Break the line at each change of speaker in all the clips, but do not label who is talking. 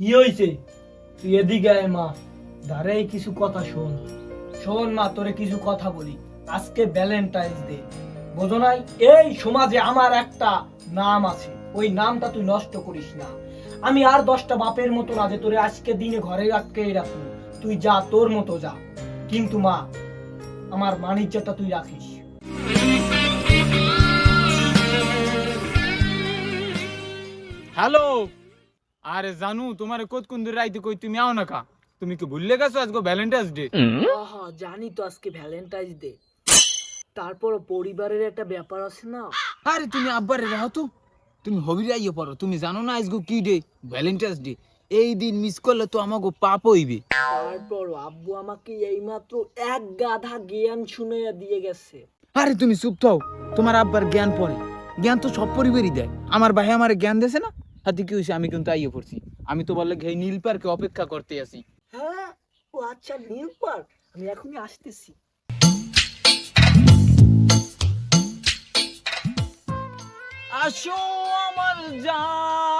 কি হয়েছে তুই এদিকে আয় মা। ধারে কিছু কথা শোন। শোন মা, তোরে কিছু কথা বলি। আজকে ভ্যালেন্টাইন্স ডে বোঝো নাই? এই সমাজে আমার একটা নাম আছে। ওই নামটা তুই নষ্ট করিস না। আমি আর দশটা বাপের মতো না যে তোরে আজকে দিনে ঘরে আটকে রাখব। তুই যা, তোর মতো যা। কিন্তু মা, আমার মানিজ্যটা তুই রাখিস।
হ্যালো আরে জানু তোমার কত কোন দূর রাইতে কই তুমি আও না কা? তুমি কি ভুললে গেছো আজকে ভ্যালেন্টাইন্স ডে
আহা, জানি তো আজকে ভ্যালেন্টাইন্স ডে তারপর পরিবারের একটা ব্যাপার আছে না?
আরে তুমি আব্বারে রাহো তো। তুমি হবির আইয়ে পড়ো তুমি জানো না আজকে কি ডে ভ্যালেন্টাইন্স ডে এই দিন মিস করলে তো আমাকে পাপ হইবে।
তারপর আব্বু আমাকে এইমাত্র এক গাধা জ্ঞান শুনাইয়া দিয়ে গেছে।
আরে তুমি চুপ থাও তোমার আব্বার জ্ঞান পড়ে। জ্ঞান তো সব পরিবারই দেয়। আমার ভাই আমার জ্ঞান দেছে না? হাতে কি হয়েছে আমি কিন্তু আইয়ে পড়ছি। আমি তো বললে ঘেয়ে নীল পার্কে অপেক্ষা করতে আসি
হ্যাঁ ও আচ্ছা নীল পার্ক। আমি এখনই আসতেছি।
আসো আমার জান।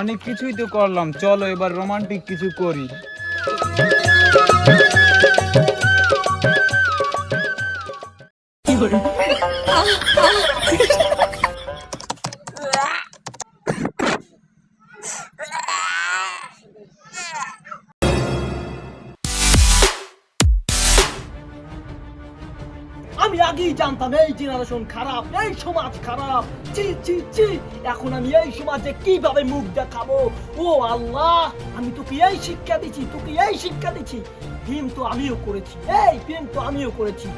অনেক কিছুই তো করলাম। চলো এবার রোমান্টিক কিছু করি।
আমি আগেই জানতাম, এই জেনারেশন খারাপ, এই সমাজ খারাপ। চি চি চি এখন আমি এই সমাজে কীভাবে মুখ দেখাবো? ও আল্লাহ, আমি তোকে এই শিক্ষা দিচ্ছি তোকে এই শিক্ষা দিচ্ছি প্রেম তো আমিও করেছি, এই প্রেম তো আমিও করেছি।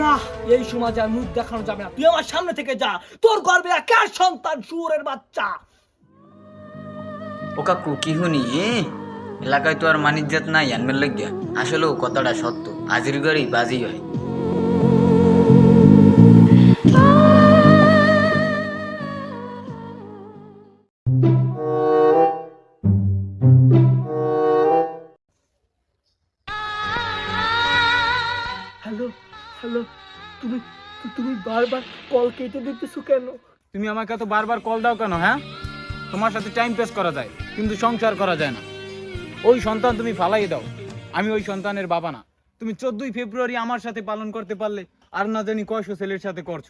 না, এই সমাজে আর মুখ দেখানো যাবে না। তুই আমার সামনে থেকে যা। তোর গর্বে কার সন্তান শুয়োরের বাচ্চা।
ও কাকু শুনি? এলাকায় তো আর মানিজ্জাত নাই আনবেন লাগিয়া। আসলেও কথাটা সত্য। আজির গড়ি বাজি হয়।
তুমি তুমি বারবার কল কেটে দিতেছো কেন?
তুমি আমাকে এত বারবার কল দাও কেন হ্যাঁ? তোমার সাথে টাইম পাস করা যায় কিন্তু সংসার করা যায় না। ওই সন্তান তুমি ফালাই দাও আমি ওই সন্তানের বাবা না। তুমি চোদ্দই ফেব্রুয়ারি আমার সাথে পালন করতে পারলে আর না জানি কয়শো ছেলের সাথে করছ।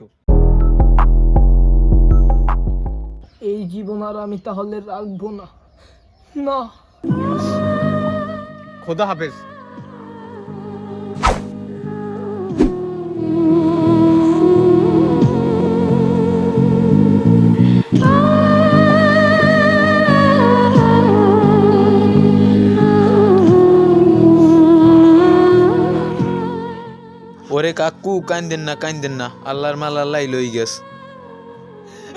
এই জীবন আর আমি তাহলে রাখব না। না।
খোদা হাফেজ।
ওরে কাকু, কান্দেন না কান্দেন না। আল্লাহর মাল আল্লাহ লই গেছ।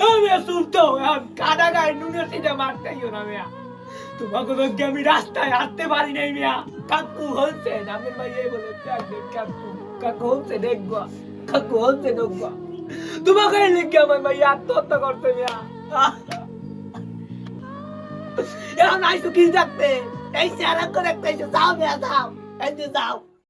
আমি শুনতো কাদা গায়ে নুনে সিটে মারতেইও না মিয়া। তোমাকে আমি রাস্তায় হাঁটতে পারি নাই কাকু হচ্ছে এই বলে কাকু কাকু হচ্ছে দেখব কাকু হচ্ছে দেখব তোমাকে লিখে আমার ভাই আত্মহত্যা করতে মিয়া। এখন আইসো কি দেখতে? এই চেহারা দেখতে যাও মিয়া, যাও। এই যে যাও।